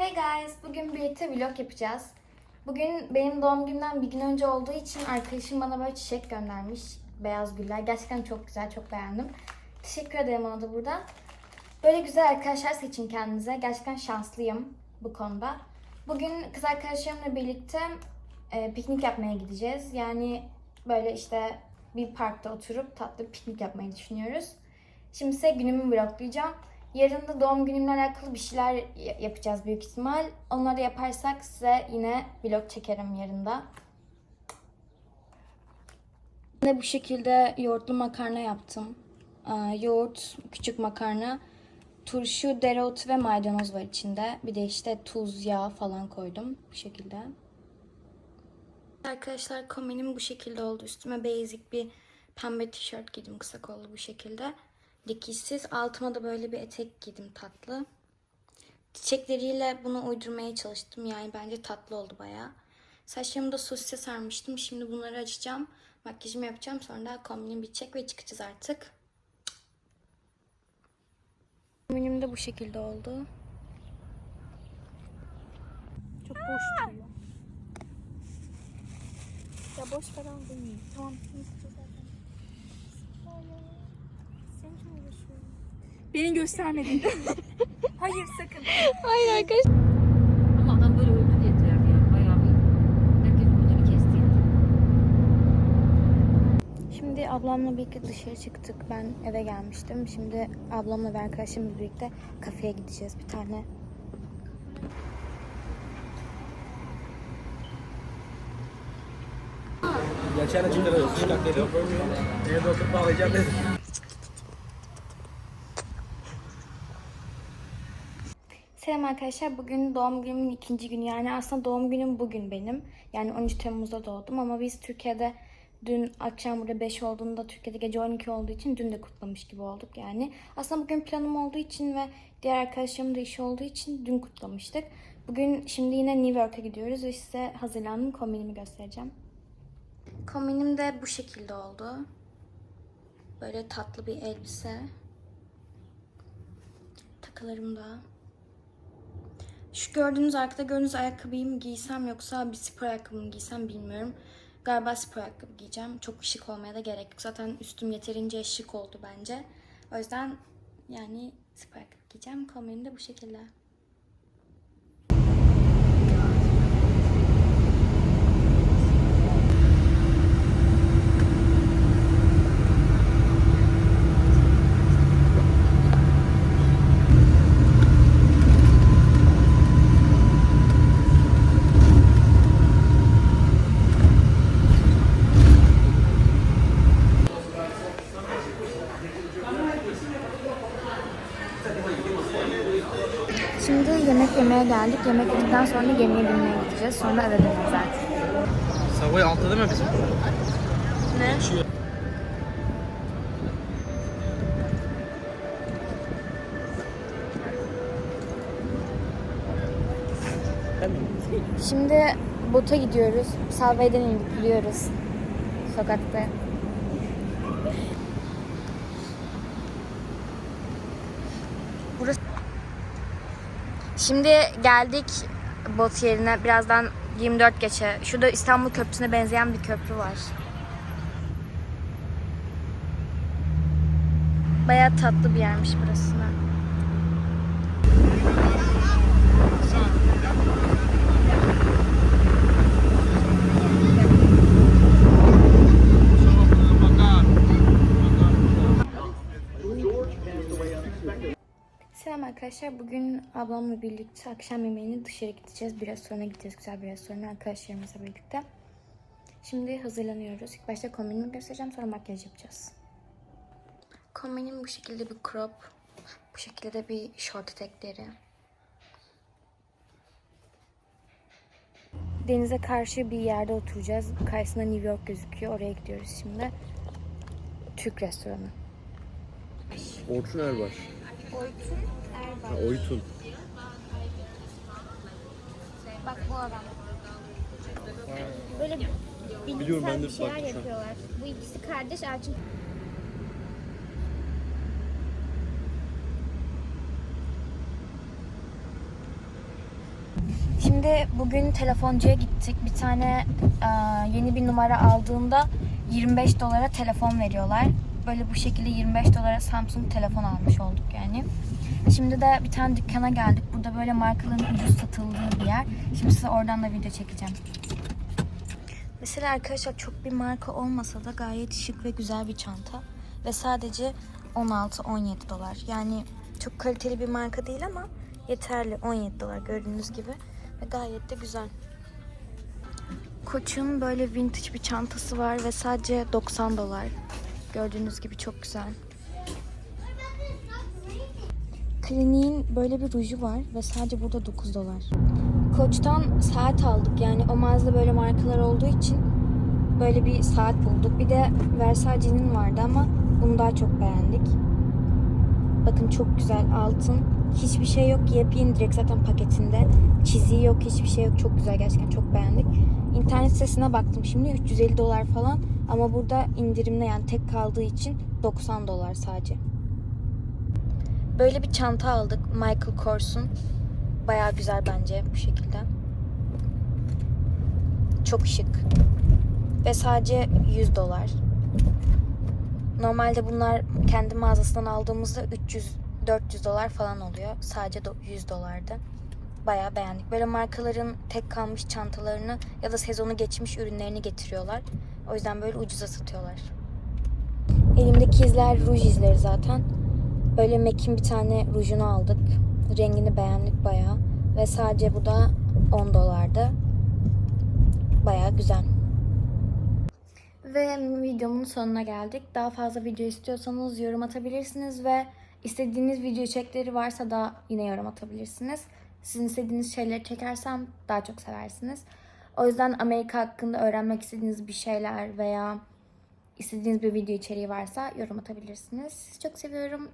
Hey guys, bugün birlikte vlog yapacağız. Bugün benim doğum günümden bir gün önce olduğu için arkadaşım bana böyle çiçek göndermiş. Beyaz güller. Gerçekten çok güzel, çok beğendim. Teşekkür ederim ona da buradan. Böyle güzel arkadaşlar seçin kendinize. Gerçekten şanslıyım bu konuda. Bugün kız arkadaşlarımla birlikte e, piknik yapmaya gideceğiz. Yani böyle işte bir parkta oturup tatlı piknik yapmayı düşünüyoruz. Şimdi size günümü vloglayacağım. Yarın da doğum günümle alakalı bir şeyler yapacağız büyük ihtimal. Onları yaparsak size yine vlog çekerim yarın da. Yine bu şekilde yoğurtlu makarna yaptım. Aa, yoğurt, küçük makarna, turşu, dereotu ve maydanoz var içinde. Bir de işte tuz, yağ falan koydum bu şekilde. Arkadaşlar kombinim bu şekilde oldu. Üstüme basic bir pembe tişört giydim kısa kollu bu şekilde. Dikişsiz. Altıma da böyle bir etek giydim tatlı. Çiçekleriyle bunu uydurmaya çalıştım. Yani bence tatlı oldu bayağı. Saçlarımı da sosise sarmıştım. Şimdi bunları açacağım. Makyajımı yapacağım. Sonra da kombinim bitecek ve çıkacağız artık. Kombinim de bu şekilde oldu. Çok boş duruyor. Ya boş falan değil. Tamam. zaten. Sen için uğraşıyorum. Beni göstermedin. Hayır sakın. Hayır arkadaşlar. Ama adam böyle öldü dediler ya. Bayağı bir herkes umudunu kesti. Şimdi ablamla birlikte dışarı çıktık. Ben eve gelmiştim. Şimdi ablamla ve arkadaşımla birlikte kafeye gideceğiz bir tane. Geçen çıktı çıkak dedim. Evde oturup bağlayacağım dedim. Selam arkadaşlar. Bugün doğum günümün ikinci günü. Yani aslında doğum günüm bugün benim. Yani 13 Temmuz'da doğdum ama biz Türkiye'de dün akşam burada 5 olduğunda Türkiye'de gece 12 olduğu için dün de kutlamış gibi olduk yani. Aslında bugün planım olduğu için ve diğer arkadaşlarımın da işi olduğu için dün kutlamıştık. Bugün şimdi yine New York'a gidiyoruz ve size hazırlandım. Kombinimi göstereceğim. Kombinim de bu şekilde oldu. Böyle tatlı bir elbise. Takılarım da. Şu gördüğünüz arkada gördüğünüz ayakkabıyı mı giysem yoksa bir spor ayakkabı giysem bilmiyorum. Galiba spor ayakkabı giyeceğim. Çok şık olmaya da gerek yok. Zaten üstüm yeterince şık oldu bence. O yüzden yani spor ayakkabı giyeceğim. Kombinim de bu şekilde. Şimdi yemek yemeye geldik. Yemek yedikten sonra gemiye binmeye gideceğiz. Sonra eve döneceğiz artık. Savoy altta değil mi bizim? Ne? Şimdi bota gidiyoruz. Salvay'dan indik biliyoruz. Sokakta. Burası Şimdi geldik bot yerine. Birazdan 24 geçe. Şurada İstanbul Köprüsü'ne benzeyen bir köprü var. Bayağı tatlı bir yermiş burası. da. Selam arkadaşlar. Bugün ablamla birlikte akşam yemeğini dışarı gideceğiz. Bir restorana gideceğiz. Güzel bir restorana arkadaşlarımızla birlikte. Şimdi hazırlanıyoruz. İlk başta kombinimi göstereceğim. Sonra makyaj yapacağız. Kombinim bu şekilde bir crop. Bu şekilde de bir short etekleri. Denize karşı bir yerde oturacağız. Karşısında New York gözüküyor. Oraya gidiyoruz şimdi. Türk restoranı. Orçun Erbaş. Ha, Oytun. Bak bu adam. Böyle Biliyorum, ben bilimsel de bir şeyler baktım şu an. yapıyorlar. Bu ikisi kardeş Elçin. Şimdi bugün telefoncuya gittik. Bir tane e, yeni bir numara aldığında 25 dolara telefon veriyorlar. Böyle bu şekilde 25 dolara Samsung telefon almış olduk yani. Şimdi de bir tane dükkana geldik. Burada böyle markaların ucuz satıldığı bir yer. Şimdi size oradan da video çekeceğim. Mesela arkadaşlar çok bir marka olmasa da gayet şık ve güzel bir çanta. Ve sadece 16-17 dolar. Yani çok kaliteli bir marka değil ama yeterli. 17 dolar gördüğünüz gibi. Ve gayet de güzel. Koç'un böyle vintage bir çantası var ve sadece 90 dolar. Gördüğünüz gibi çok güzel. Kliniğin böyle bir ruju var ve sadece burada 9 dolar. Koç'tan saat aldık. Yani o mağazada böyle markalar olduğu için böyle bir saat bulduk. Bir de Versace'nin vardı ama bunu daha çok beğendik. Bakın çok güzel altın. Hiçbir şey yok. Yepyeni direkt zaten paketinde. Çiziği yok. Hiçbir şey yok. Çok güzel gerçekten. Çok beğendik. İnternet sitesine baktım şimdi. 350 dolar falan. Ama burada indirimde yani tek kaldığı için 90 dolar sadece. Böyle bir çanta aldık. Michael Kors'un. Bayağı güzel bence bu şekilde. Çok şık. Ve sadece 100 dolar. Normalde bunlar kendi mağazasından aldığımızda 300 400 dolar falan oluyor. Sadece do- 100 dolardı. Bayağı beğendik. Böyle markaların tek kalmış çantalarını ya da sezonu geçmiş ürünlerini getiriyorlar. O yüzden böyle ucuza satıyorlar. Elimdeki izler ruj izleri zaten. Böyle MAC'in bir tane rujunu aldık. Rengini beğendik bayağı. Ve sadece bu da 10 dolardı. Bayağı güzel. Ve videomun sonuna geldik. Daha fazla video istiyorsanız yorum atabilirsiniz ve istediğiniz video içerikleri varsa da yine yorum atabilirsiniz. Sizin istediğiniz şeyleri çekersem daha çok seversiniz. O yüzden Amerika hakkında öğrenmek istediğiniz bir şeyler veya istediğiniz bir video içeriği varsa yorum atabilirsiniz. Sizi çok seviyorum.